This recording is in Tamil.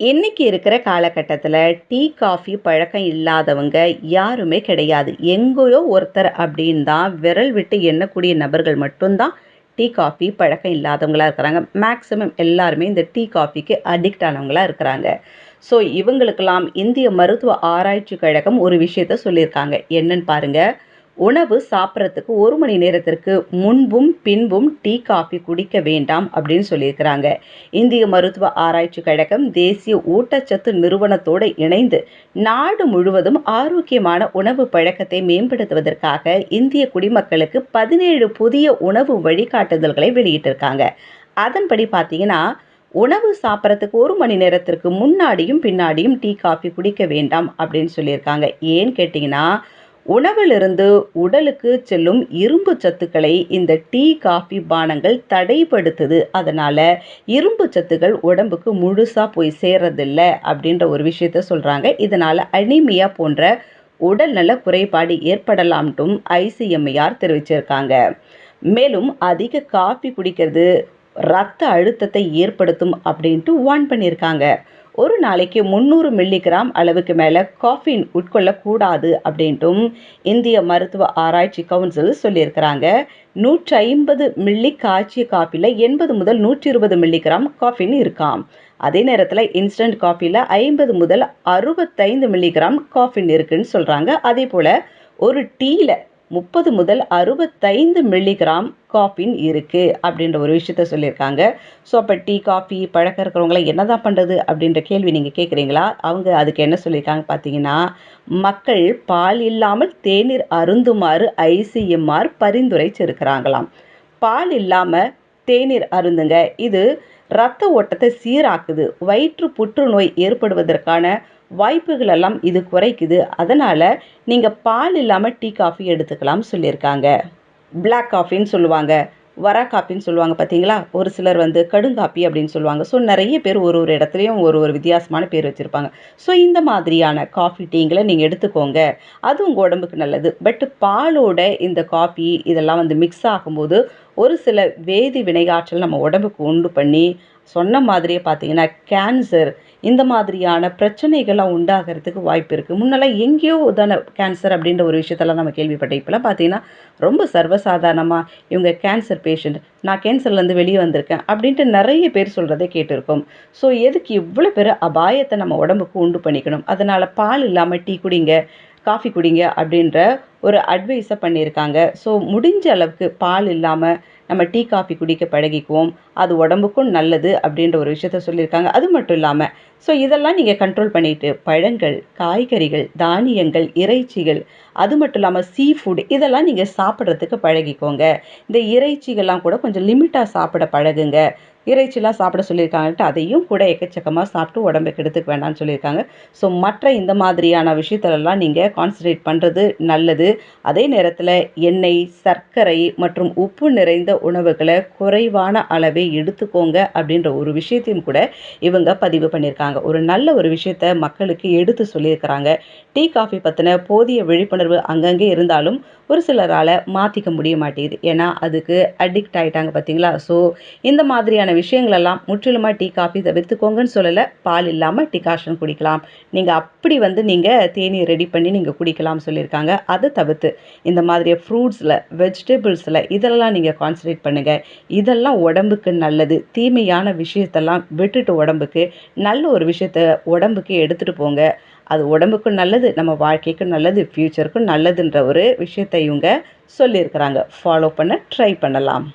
இன்றைக்கி இருக்கிற காலகட்டத்தில் டீ காஃபி பழக்கம் இல்லாதவங்க யாருமே கிடையாது. எங்கேயோ ஒருத்தர் அப்படின்னு தான் விரல் விட்டு எண்ணக்கூடிய நபர்கள் மட்டும்தான் டீ காஃபி பழக்கம் இல்லாதவங்களாக இருக்கிறாங்க. மேக்ஸிமம் எல்லாருமே இந்த டீ காஃபிக்கு அடிக்ட் ஆனவங்களா இருக்கிறாங்க. ஸோ இவங்களுக்கெல்லாம் இந்திய மருத்துவ ஆராய்ச்சி கழகம் ஒரு விஷயத்த சொல்லியிருக்காங்க. என்னன்னு பாருங்கள் உணவு சாப்பிட்றதுக்கு ஒரு மணி நேரத்திற்கு முன்பும் பின்பும் டீ காஃபி குடிக்க வேண்டாம் அப்படின்னு சொல்லியிருக்கிறாங்க. இந்திய மருத்துவ ஆராய்ச்சி கழகம் தேசிய ஊட்டச்சத்து நிறுவனத்தோடு இணைந்து நாடு முழுவதும் ஆரோக்கியமான உணவு பழக்கத்தை மேம்படுத்துவதற்காக இந்திய குடிமக்களுக்கு பதினேழு புதிய உணவு வழிகாட்டுதல்களை வெளியிட்டிருக்காங்க. அதன்படி பார்த்தீங்கன்னா உணவு சாப்பிட்றதுக்கு ஒரு மணி நேரத்திற்கு முன்னாடியும் பின்னாடியும் டீ காஃபி குடிக்க வேண்டாம் அப்படின்னு சொல்லியிருக்காங்க. ஏன்னு கேட்டிங்கன்னா உணவிலிருந்து உடலுக்கு செல்லும் இரும்பு சத்துக்களை இந்த டீ காஃபி பானங்கள் தடைப்படுத்துது. அதனால் இரும்பு சத்துக்கள் உடம்புக்கு முழுசாக போய் சேர்றதில்ல அப்படின்ற ஒரு விஷயத்த சொல்கிறாங்க இதனால் அனிமியா போன்ற உடல்நல குறைபாடு ஏற்படலாம்ட்டும் ஐசிஎம்ஐஆர் தெரிவிச்சிருக்காங்க. மேலும் அதிக காஃபி குடிக்கிறது ரத்த அழுத்தத்தை ஏற்படுத்தும் அப்படின்ட்டு வார்ன் பண்ணியிருக்காங்க. ஒரு நாளைக்கு முந்நூறு மில்லிகிராம் அளவுக்கு மேலே காஃபின் உட்கொள்ளக்கூடாது அப்படின்ட்டும் இந்திய மருத்துவ ஆராய்ச்சி கவுன்சில் சொல்லியிருக்கிறாங்க. நூற்றி ஐம்பது மில்லி காய்ச்சிய காஃபியில் எண்பது முதல் நூற்றி இருபது மில்லிகிராம் காஃபின் இருக்காம். அதே நேரத்தில் இன்ஸ்டன்ட் காஃபியில் ஐம்பது முதல் அறுபத்தைந்து மில்லிகிராம் காஃபின் இருக்குன்னு சொல்கிறாங்க அதே போல் ஒரு டீயில் முப்பது முதல் அறுபத்தைந்து மில்லிகிராம் காஃபின் இருக்குது அப்படின்ற ஒரு விஷயத்த சொல்லியிருக்காங்க. ஸோ அப்போ டீ காஃபி பழக்கம் இருக்கிறவங்கள என்ன தான் பண்ணுறது அப்படின்ற கேள்வி நீங்கள் கேட்குறீங்களா? அவங்க அதுக்கு என்ன சொல்லியிருக்காங்க பார்த்தீங்கன்னா மக்கள் பால் இல்லாமல் தேநீர் அருந்துமாறு ஐசிஎம்ஆர் பரிந்துரைச்சிருக்கிறாங்களாம் பால் இல்லாமல் தேநீர் அருந்துங்க இது இரத்த ஓட்டத்தை சீராக்குது வயிற்று புற்றுநோய் ஏற்படுவதற்கான வாய்ப்புகள் எல்லாம் இது குறைக்குது. அதனால் நீங்கள் பால் இல்லாமல் டீ காஃபி எடுத்துக்கலாம் சொல்லியிருக்காங்க. பிளாக் காஃபின்னு சொல்லுவாங்க. வரா காப்பின்னு சொல்லுவாங்க பார்த்தீங்களா? ஒரு சிலர் வந்து கடுங்காப்பி அப்படின்னு சொல்லுவாங்க. ஸோ நிறைய பேர் ஒரு ஒரு இடத்துலையும் ஒரு ஒரு வித்தியாசமான பேர் வச்சுருப்பாங்க. ஸோ இந்த மாதிரியான காஃபி டீங்களை நீங்கள் எடுத்துக்கோங்க. அது உங்கள் உடம்புக்கு நல்லது. பட் பாலோட இந்த காஃபி இதெல்லாம் வந்து மிக்ஸ் ஆகும்போது ஒரு சில வேதி வினையாற்றல் நம்ம உடம்புக்கு உண்டு பண்ணி சொன்ன மாதிரியே பார்த்தீங்கன்னா கேன்சர் இந்த மாதிரியான பிரச்சனைகள்லாம் உண்டாகிறதுக்கு வாய்ப்பு இருக்குது முன்னெல்லாம் எங்கேயோ தானே கேன்சர் அப்படின்ற ஒரு விஷயத்தெல்லாம் நம்ம கேள்விப்பட்டேன் இப்போலாம் பார்த்தீங்கன்னா ரொம்ப சர்வசாதாரணமாக இவங்க கேன்சர் பேஷண்ட் நான் கேன்சர்லேருந்து வெளியே வந்திருக்கேன் அப்படின்ட்டு நிறைய பேர் சொல்கிறத கேட்டிருக்கோம். ஸோ எதுக்கு இவ்வளோ பேர் அபாயத்தை நம்ம உடம்புக்கு உண்டு பண்ணிக்கணும்? அதனால் பால் இல்லாமல் டீ குடிங்க காஃபி குடிங்க அப்படின்ற ஒரு அட்வைஸை பண்ணியிருக்காங்க. ஸோ முடிஞ்ச அளவுக்கு பால் இல்லாமல் நம்ம டீ காஃபி குடிக்க பழகிக்குவோம். அது உடம்புக்கும் நல்லது அப்படின்ற ஒரு விஷயத்த சொல்லியிருக்காங்க. அது மட்டும் இல்லாமல் ஸோ இதெல்லாம் நீங்கள் கண்ட்ரோல் பண்ணிட்டு பழங்கள் காய்கறிகள் தானியங்கள் இறைச்சிகள் அது மட்டும் இல்லாமல் சீ ஃபுட் இதெல்லாம் நீங்கள் சாப்பிட்றதுக்கு பழகிக்கோங்க. இந்த இறைச்சிகள்லாம் கூட கொஞ்சம் லிமிட்டாக சாப்பிட பழகுங்க. இறைச்சிலாம் சாப்பிட சொல்லியிருக்காங்கன்ட்டு அதையும் கூட எக்கச்சக்கமாக சாப்பிட்டு உடம்புக்கு எடுத்துக்க வேண்டாம்னு சொல்லியிருக்காங்க. ஸோ மற்ற இந்த மாதிரியான விஷயத்திலலாம் நீங்கள் கான்சன்ட்ரேட் பண்ணுறது நல்லது. அதே நேரத்தில் எண்ணெய் சர்க்கரை மற்றும் உப்பு நிறைந்த உணவுகளை குறைவான அளவே எடுத்துக்கோங்க அப்படின்ற ஒரு விஷயத்தையும் கூட இவங்க பதிவு பண்ணியிருக்காங்க. ஒரு நல்ல ஒரு விஷயத்த மக்களுக்கு எடுத்து சொல்லியிருக்கிறாங்க. டீ காஃபி பற்றின போதிய விழிப்புணர்வு அங்கங்கே இருந்தாலும் ஒரு சிலரால் மாற்றிக்க முடிய மாட்டேங்குது. ஏன்னா அதுக்கு அடிக்ட் ஆகிட்டாங்க பார்த்தீங்களா ஸோ இந்த மாதிரியான விஷயங்களெல்லாம் முற்றிலுமாக டீ காஃபி தவிர்த்துக்கோங்கன்னு சொல்லலை. பால் இல்லாமல் டிகாஷன் குடிக்கலாம். நீங்கள் அப்படி வந்து நீங்கள் தேநீர் ரெடி பண்ணி நீங்கள் குடிக்கலாம் சொல்லியிருக்காங்க. அதை தவிர்த்து இந்த மாதிரி ஃப்ரூட்ஸில் வெஜிடபிள்ஸில் இதெல்லாம் நீங்கள் கான்சன்ட்ரேட் பண்ணுங்கள் இதெல்லாம் உடம்புக்கு நல்லது. தீமையான விஷயத்தெல்லாம் விட்டுட்டு உடம்புக்கு நல்ல ஒரு விஷயத்த உடம்புக்கு எடுத்துகிட்டு போங்க. அது உடம்புக்கும் நல்லது நம்ம வாழ்க்கைக்கும் நல்லது ஃப்யூச்சருக்கும் நல்லதுன்ற ஒரு விஷயத்தை இவங்க சொல்லியிருக்கிறாங்க. ஃபாலோ பண்ண ட்ரை பண்ணலாம்.